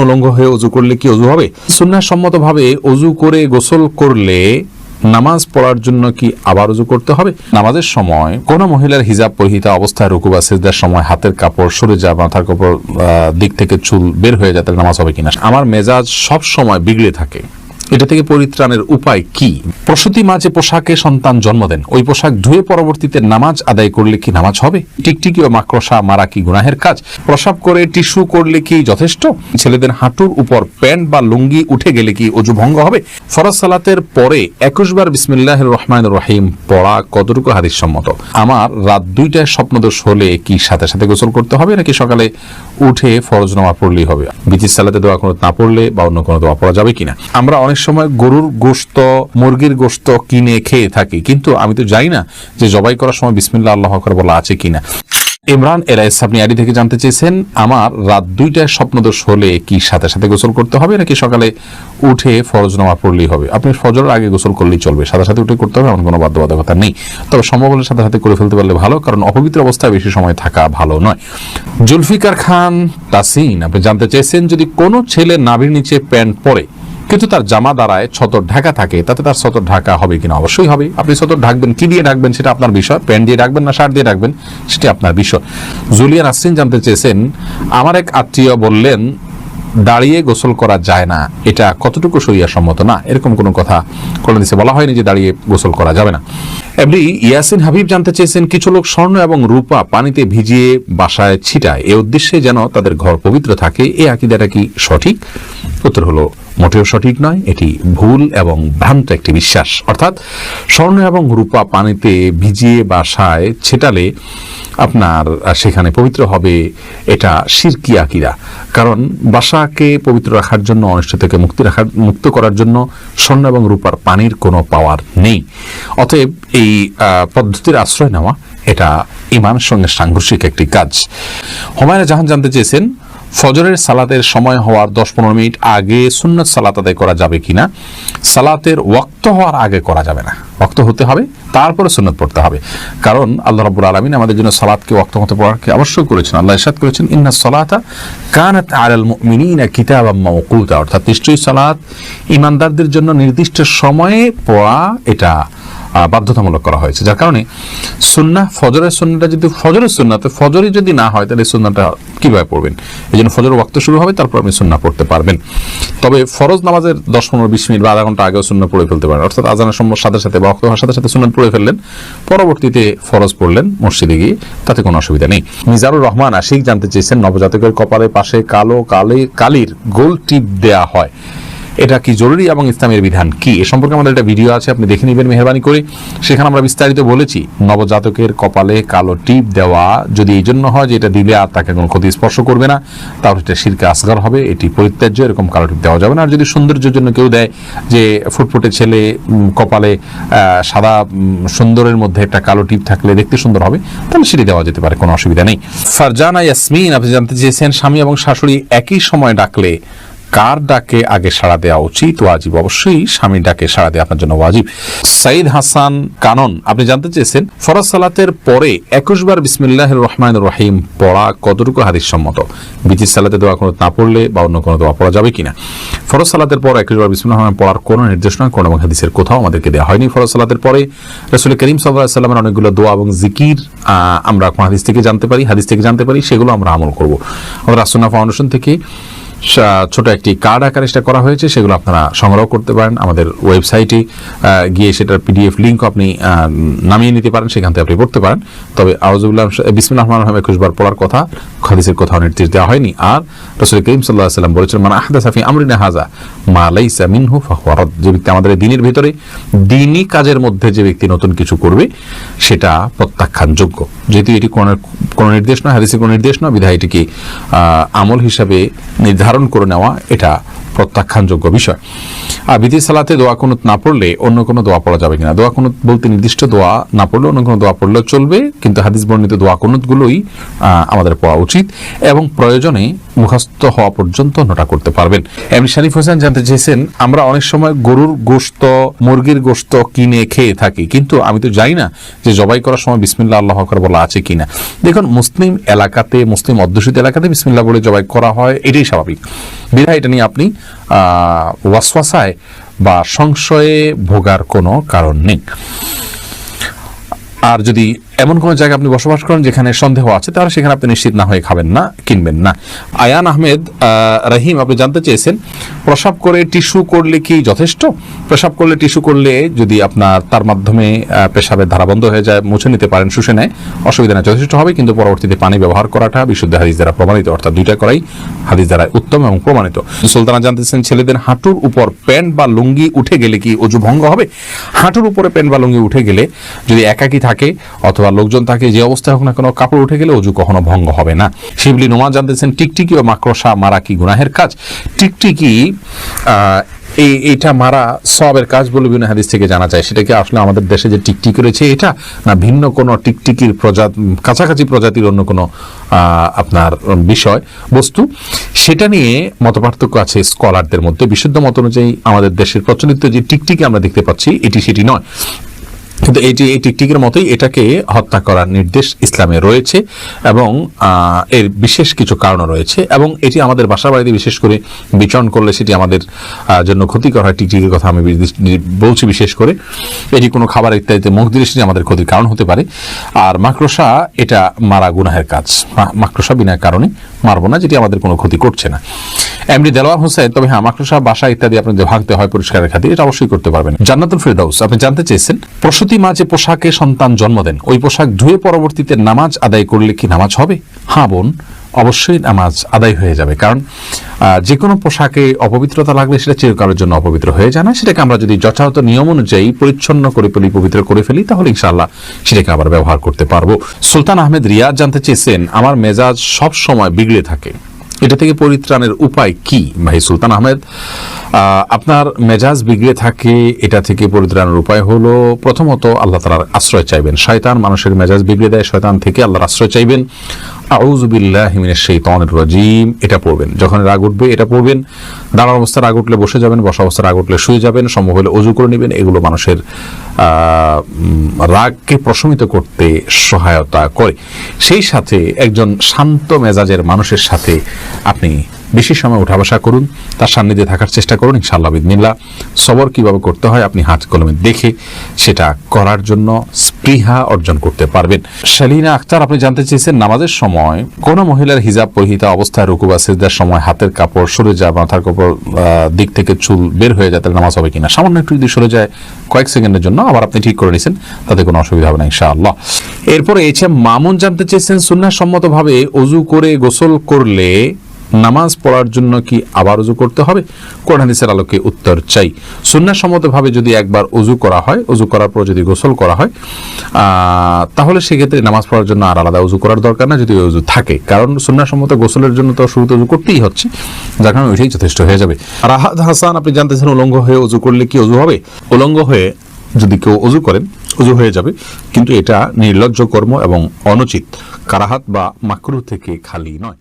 উলঙ্গ হয়ে অজু করলে কি অজু হবে? সুন্নাসম্মতভাবে অজু করে গোসল করলে নামাজ পড়ার জন্য কি আবার অজু করতে হবে? নামাজের সময় কোন মহিলার হিজাব পরিহিতা অবস্থায় রুকু বা সেজদার সময় হাতের কাপড়, সরে যা মাথার কাপড় দিক থেকে চুল বের হয়ে যায় তাহলে নামাজ হবে কিনা? আমার মেজাজ সব সময় বিগড়ে থাকে। এটা থেকে পরিত্রাণের উপায় কি? প্রসূতি মা যে পোশাকে সন্তান জন্ম দেন, ওই পোশাক ধুয়ে পরবর্তীতে নামাজ আদায় করলে কি নামাজ হবে? টিকটিকি ও মাকড়সা মারা কি গুনাহের কাজ? প্রসাব করে টিস্যু করলে কি যথেষ্ট? ছেলেদের হাঁটুর উপর প্যান্ট বা লুঙ্গি উঠে গেলে কি অজু ভঙ্গ হবে? ফরজ সালাতের পরে একুশ বার বিসমিল্লাহ রহমান রহিম পড়া কতটুকু হাদিস সম্মত আমার রাত দুইটায় স্বপ্নদোষ হলে কি সাথে সাথে গোসল করতে হবে, নাকি সকালে উঠে ফরজ নামা পড়লেই হবে? বিচির সালাতে দোয়া কোনো না পড়লে বা অন্য কোনো দোয়া পড়া যাবে কিনা? আমরা অনেক সময় গরুর গোস্ত মুরগির গোস্ত কিনে খেয়ে থাকি। কিন্তু আমি তো জানি না যে জবাই করার সময় বিসমিল্লা আল্লাহ আকবর বলা আছে কিনা। ইমরান এরাইস আপনি আইডি থেকে জানতে চেয়েছেন, আমার রাত দুইটায় স্বপ্নদোষ হলে কি সাথে সাথে গোসল করতে হবে, নাকি সকালে উঠে ফরজ নামা পড়লেই হবে? আপনি ফজরের আগে গোসল করলেই চলবে, সাথে সাথে উঠে করতে হবে, এমন কোনো বাধ্যবাধকতা নেই। তবে সম্ভব হলে সাথে সাথে করে ফেলতে পারলে ভালো, কারণ অপবিত্র অবস্থায় বেশি সময় থাকা ভালো নয়। জুলফিকার খান তাসিন, আপনি জানতে চেয়েছেন যদি কোনো ছেলে নাভির নিচে প্যান্ট পরে কিন্তু তার জামা দ্বারায় ছতর ঢাকা থাকে, তাতে তার ছতর ঢাকা হবে কিনা? অবশ্যই হবে। আপনি ছতর ঢাকবেন, কি দিয়ে ঢাকবেন সেটা আপনার বিষয়। প্যান্ট দিয়ে ঢাকবেন না, শার্ট দিয়ে ঢাকবেন, সেটা আপনার বিষয়। জুলিয়ান আসিন জানতে চেয়েছেন, আমার এক আত্মীয় বললেন, দাঁড়িয়ে গোসল করা যায় না। এটা কতটুকু সইয়া সম্মত না, এরকম কোনো কথা দিচ্ছে বলা হয়নি যে দাঁড়িয়ে গোসল করা যাবে না। এমনি ইয়াসিন হাবিব জানতে চেয়েছেন, কিছু লোক স্বর্ণ এবং রূপা পানিতে ভিজিয়ে বাসায় ছিটায়। এ উদ্দেশ্যে যেন তাদের ঘর পবিত্র থাকে, এ আকিদাটা কি সঠিক? উত্তর হলো, মোটেও সঠিক নয়, এটি ভুল এবং ভ্রান্ত একটি বিশ্বাস। অর্থাৎ, স্বর্ণ এবং রূপা পানিতে ভিজিয়ে বাসায় ছেটালে আপনার সেখানে পবিত্র হবে এটা শিরকি আকিরা কারণ বাসাকে পবিত্র রাখার জন্য অনিষ্ট থেকে মুক্তি রাখার, মুক্ত করার জন্য স্বর্ণ এবং রূপার পানির কোনো পাওয়ার নেই। অতএব এই পদ্ধতির আশ্রয় নেওয়া এটা ইমানের সঙ্গে সাংঘর্ষিক একটি কাজ। হুমায়ুন জাহান জানতে চেয়েছেন, ফজরের সালাতের সময় হওয়ার দশ পনেরো মিনিট আগে সুন্নত সালাত আদায় করা যাবে কিনা? সালাতের ওয়াক্ত হওয়ার আগে করা যাবে না। ওয়াক্ত হতে হবে। তারপরে সুন্নত পড়তে হবে। কারণ আল্লাহ রাবুল আলমিন আমাদের জন্য সালাতকে ওয়াক্ত মতো পড়াকে অবশ্যই করেছেন। আল্লাহ ইসাদ করেছেন, ইন্না সালাতা কানাত আলাল মিনা কিতাব মকুতা অর্থাৎ নিশ্চয়ই সালাত ইমানদারদের জন্য নির্দিষ্ট সময়ে পড়া এটা বাধ্যতামূলক করা হয়েছে। যার কারণে সুন্নাহ, ফজরের সুন্নাটা যদি, ফজরের সুন্নাতে ফজরই যদি না হয়, তাহলে সুন্নাটা কীভাবে পড়বেন? এই জন্য ফজরের ওয়াক্ত শুরু হবে, তারপর আপনি সুন্না পড়তে পারবেন। তবে ফরজ নামাজের দশ, পনেরো, বিশ মিনিট বা আধা ঘণ্টা আগেও সুন্না পড়ে ফেলতে পারেন। অর্থাৎ আজানের সময় সাথে সাথে বা ওয়াক্ত হওয়ার সাথে সাথে সুন্নাত পড়ে ফেললেন, পরবর্তীতে ফরজ পড়লেন মসজিদে গিয়ে, তাতে কোনো অসুবিধা নেই। মিজারুর রহমান আশিক জানতে চেয়েছেন, নবজাতকের কপালের পাশে কালো কালি কালির গোল টিপ দেয়া হয়। এটা কি জরুরি এবং ইসলামের বিধান কি? এ সম্পর্কে আমাদের একটা ভিডিও আছে, আপনি দেখে নেবেন, মেহরবানি করে। সেখানে আমরা বিস্তারিত বলেছি, নবজাতকের কপালে কালো টিপ দেওয়া যদি এই জন্য হয় যে এটা দিলে আর তাকে কোনো ক্ষতি স্পর্শ করবে না, তাহলে এটা শিরকে আসগার হবে, এটি পরিত্যাজ্য, এরকম কালো টিপ দেওয়া যাবে না। আর যদি সৌন্দর্যের জন্য কেউ দেয় যে ফুটফুটে ছেলে কপালে সাদা সুন্দরের মধ্যে একটা কালো টিপ থাকলে দেখতে সুন্দর হবে, তাহলে সেটি দেওয়া যেতে পারে, কোনো অসুবিধা নেই। ফারজানা ইয়াসমিন, আপনি জানতে চেয়েছেন, স্বামী এবং শাশুড়ি একই সময় ডাকলে কার ডাকে আগে সাড়া দেওয়া উচিত? ওয়াজিব অবশ্যই। স্বামীর ডাকে সাড়া দেওয়া আপনার জন্য ওয়াজিব। সাইদ হাসান কানন, আপনি জানতে চেয়েছেন, ফরজ সালাতের পরে একুশ বার বিসমিল্লাহ রহমান রহিম পড়া কতটুকু হাদিস সম্মত বিচির সালাতে দোয়া কোনো না পড়লে বা অন্য কোনো দোয়া পড়া যাবে কিনা? ফরজ সালাতের পর একুশ বার বিসমিল্লাহ রহমান পড়ার কোনো নির্দেশনা কোনো এবং হাদিসের কোথাও আমাদেরকে দেওয়া হয়নি ফরজ সালাতের পরে। রসুল করিম সাল্লাহ অনেকগুলো দোয়া এবং জিকির আমরা হাদিস থেকে জানতে পারি, হাদিস থেকে জানতে পারি, সেগুলো আমরা আমল করব। আমরা রাসুনা ফাউন্ডেশন থেকে ছোট একটি কার্ড আকারে সেটা করা হয়েছে, সেগুলো আপনারা সংগ্রহ করতে পারেন। আমাদের ওয়েবসাইটে গিয়ে সেটার পিডিএফ লিঙ্ক আপনি নামিয়ে নিতে পারেন, সেখান থেকে আপনি পড়তে পারেন। তবে আউজুল্লাহ বিসমিল্লাহ রহমান রহিম একুশ বার পড়ার কথা, হাদিসের কোথাও নির্দেশ দেওয়া হয়নি। আর রসুল করিম সাল্লাহ সাল্লাম বলেছেন মানে আহদা সাফি আমরিনা হাজা মা লাইসা মিনহু ফাহুয়া রাদ। যে ব্যক্তি আমাদের দিনের ভিতরে দিনই কাজের মধ্যে যে ব্যক্তি নতুন কিছু করবে, সেটা প্রত্যাখ্যানযোগ্য। যেহেতু এটি কোনো কোনো নির্দেশ নয়, হাদিসের কোনো নির্দেশ নয়, বিধায় এটিকে আমল হিসাবে নির্ধারণ করে নেওয়া এটা প্রত্যাখ্যানযোগ্য বিষয়। আর বিধি সালাতে দোয়া কোনো না পড়লে অন্য কোনো দোয়া পড়া যাবে কিনা? দোয়া কোনো বলতে নির্দিষ্ট দোয়া না পড়লে অন্য কোনো দোয়া পড়লেও চলবে, কিন্তু হাদিস বর্ণিত দোয়া কোনোগুলোই আমাদের পড়া উচিত এবং প্রয়োজনে মুখস্থ হওয়া পর্যন্ত নোটা করতে পারবেন। এমনি শারিফ হোসেন জানতে চেয়েছেন, আমরা অনেক সময় গরুর গোশত, মুরগির গোশত কিনে খেয়ে থাকি, কিন্তু আমি তো জানি না যে জবাই করার সময় বিসমিল্লা আল্লাহ আকবর বলা আছে কিনা। দেখুন, মুসলিম এলাকাতে, মুসলিম অধ্যুষিত এলাকাতে বিসমিল্লা বলে জবাই করা হয়, এটাই স্বাভাবিক। বিধায় এটা নিয়ে আপনি ওয়াসওয়াসায় বা সংশয়ে ভোগার কোনো কারণ নেই। আর যদি এমন কোনো জায়গায় আপনি বসবাস করেন যেখানে সন্দেহ আছে? তাহলে সেখানে আপনি নিশ্চিত না হয়ে খাবেন না কিনবেন না। আয়ান আহমেদ আহ, রহিম আপনি জানতে চেয়েছেন প্রসাব করে টিস্যু করলে কি যথেষ্ট? প্রসাব করলে টিস্যু করলে যদি আপনার তার মাধ্যমে পেশাবের ধারা বন্ধ হয়ে যায় মুছে নিতে পারেন শুষে নেয় অসুবিধা নেই যথেষ্ট হবে। কিন্তু পরবর্তীতে পানি ব্যবহার করাটা বিশুদ্ধ হাদিস দ্বারা প্রমাণিত অর্থাৎ দুইটা করাই হাদিস দ্বারা উত্তম এবং প্রমাণিত। সুলতানা জানতেছেন ছেলেদের হাঁটুর উপর প্যান্ট বা লুঙ্গি উঠে গেলে কি অজু ভঙ্গ হবে? হাঁটুর উপরে প্যান্ট বা লুঙ্গি উঠে গেলে যদি একাকি থাকে অথবা লোকজন থাকে যে অবস্থায় হোক না কোনো কাপড় উঠে গেলে অজু কখনো ভঙ্গ হবে না। শিবলি নোমা জানতেছেন টিকটিকি ও মাকড়সা মারা কি গুনাহের কাজ? টিকটিকি এই এটা মারা সবের কাজ বলে বিভিন্ন হাদিস থেকে জানা যায়। সেটা কি আসলে আমাদের দেশে যে টিকটিকি রয়েছে এটা, না ভিন্ন কোনো টিকটিকির প্রজাতি, কাছাকাছি প্রজাতির অন্য কোনো আপনার বিষয়, বস্তু? সেটা নিয়ে মতপার্থক্য আছে স্কলারদের মধ্যে। বিশুদ্ধ মত অনুযায়ী আমাদের দেশের প্রচলিত যে টিকটিকি আমরা দেখতে পাচ্ছি, এটি সেটি নয়। কিন্তু এটি এই টিকটিকের মতোই এটাকে হত্যা করার নির্দেশ ইসলামে রয়েছে এবং এর বিশেষ কিছু কারণ রয়েছে এবং এটি আমাদের বাসা বাড়িতে বিশেষ করে বিচরণ করলে সেটি আমাদের জন্য ক্ষতিকর হয়। টিকটিকের কথা আমি বলছি বিশেষ করে। এটি কোনো খাবার ইত্যাদিতে মুখ দিলে সেটি আমাদের ক্ষতির কারণ হতে পারে। আর মাকড়সা, এটা মারা গুনাহের কাজ। মাকড়সা বিনা কারণে মারবো না, যেটি আমাদের কোনো ক্ষতি করছে না। এমনি দেলোয়ার হোসেন, তবে হ্যাঁ মাকড়সা, বাসা ইত্যাদি আপনাদের ভাঙতে হয় পরিষ্কারের খাতিরে, এটা অবশ্যই করতে পারবেন। জান্নাতুল ফেরদাউস, আপনি জানতে চেয়েছেন? প্রসূতি মা যে পোশাকে সন্তান জন্ম দেন, ওই পোশাক ধুয়ে পরবর্তীতে নামাজ আদায় করলে কি নামাজ হবে? হ্যাঁ বোন, অবশ্যই নামাজ আদায় হয়ে যাবে, কারণ যে কোনো পোশাকে অপবিত্রতা লাগলে সেটা চিরকালের জন্য অপবিত্র হয়ে যায় না। সেটাকে আমরা যদি যথাযথ নিয়ম অনুযায়ী পরিচ্ছন্ন করে ফেলি পবিত্র করে ফেলি, তাহলে ইনশাআল্লাহ সেটাকে আবার ব্যবহার করতে পারব। সুলতান আহমেদ রিয়াজ জানতে চেয়েছেন, আমার মেজাজ সব সময় বিগড়ে থাকে। এটা থেকে পরিত্রাণের উপায় কি? ভাই সুলতান আহমেদ আহ, আপনার মেজাজ বিগড়ে থাকে, এটা থেকে পরিত্রাণের উপায় হলো প্রথমত আল্লাহ তালার আশ্রয় চাইবেন। শয়তান মানুষের মেজাজ বিগড়ে দেয়, শয়তান থেকে আল্লাহর আশ্রয় চাইবেন। আউজুবিল্লাহ সেই তনের রাজিম, এটা পড়বেন। যখন রাগ উঠবে, এটা পড়বেন। দাঁড়ার অবস্থা রাগ উঠলে বসে যাবেন, বসা অবস্থা রাগ উঠলে শুয়ে যাবেন, সম্ভব হলে অজু করে নেবেন। এগুলো মানুষের রাগকে প্রশমিত করতে সহায়তা করে। সেই সাথে একজন শান্ত মেজাজের মানুষের সাথে আপনি বেশি সময় উঠা বসা করুন, তার সান্নিধ্যে থাকার চেষ্টা করুন, ইনশাআল্লাহ বিদিনিল্লা সবর কীভাবে করতে হয় আপনি হাত কলমে দেখে সেটা করার জন্য স্পৃহা অর্জন করতে পারবেন। শালিনা আক্তার আপনি জানতে চেয়েছেন, নামাজের সময় কোন মহিলার হিজাব পরিহিতা অবস্থায় রুকু বা সেজদার সময় হাতের কাপড় সরে যায় মাথার কাপড় দিক থেকে চুল বের হয়ে যায়, তাহলে নামাজ হবে কিনা? সামান্য একটু যদি সরে যায় কয়েক সেকেন্ডের জন্য, আবার আপনি ঠিক করে নিয়েছেন তাতে কোনো অসুবিধা হবে না, ইনশাআল্লাহ। এরপরে এছে মামুন জানতে চেয়েছেন সুন্নাহ সম্মতভাবে অজু করে গোসল করলে নামাজ পড়ার জন্য কি আবার উজু করতে হবে? কোরআন হাদিসের আলোকে উত্তর চাই। সুন্নাহসম্মতভাবে যদি একবার উজু করা হয় অজু করার পর যদি গোসল করা হয় তাহলে সেক্ষেত্রে নামাজ পড়ার জন্য আর আলাদা অজু করার দরকার না, যদি অজু থাকে। কারণ সুন্নাহসম্মত গোসলের জন্য তো শুরুতে অজু করতেই হচ্ছে, যার কারণে ওইটাই যথেষ্ট হয়ে যাবে। রাহাত হাসান, আপনি জানতেছেন উলঙ্গ হয়ে অজু করলে কি অজু হবে? উলঙ্গ হয়ে যদি কেউ অজু করেন অজু হয়ে যাবে। কিন্তু এটা নির্লজ্জ কর্ম এবং অনুচিত। কারাহাত বা মাকরু থেকে খালি নয়।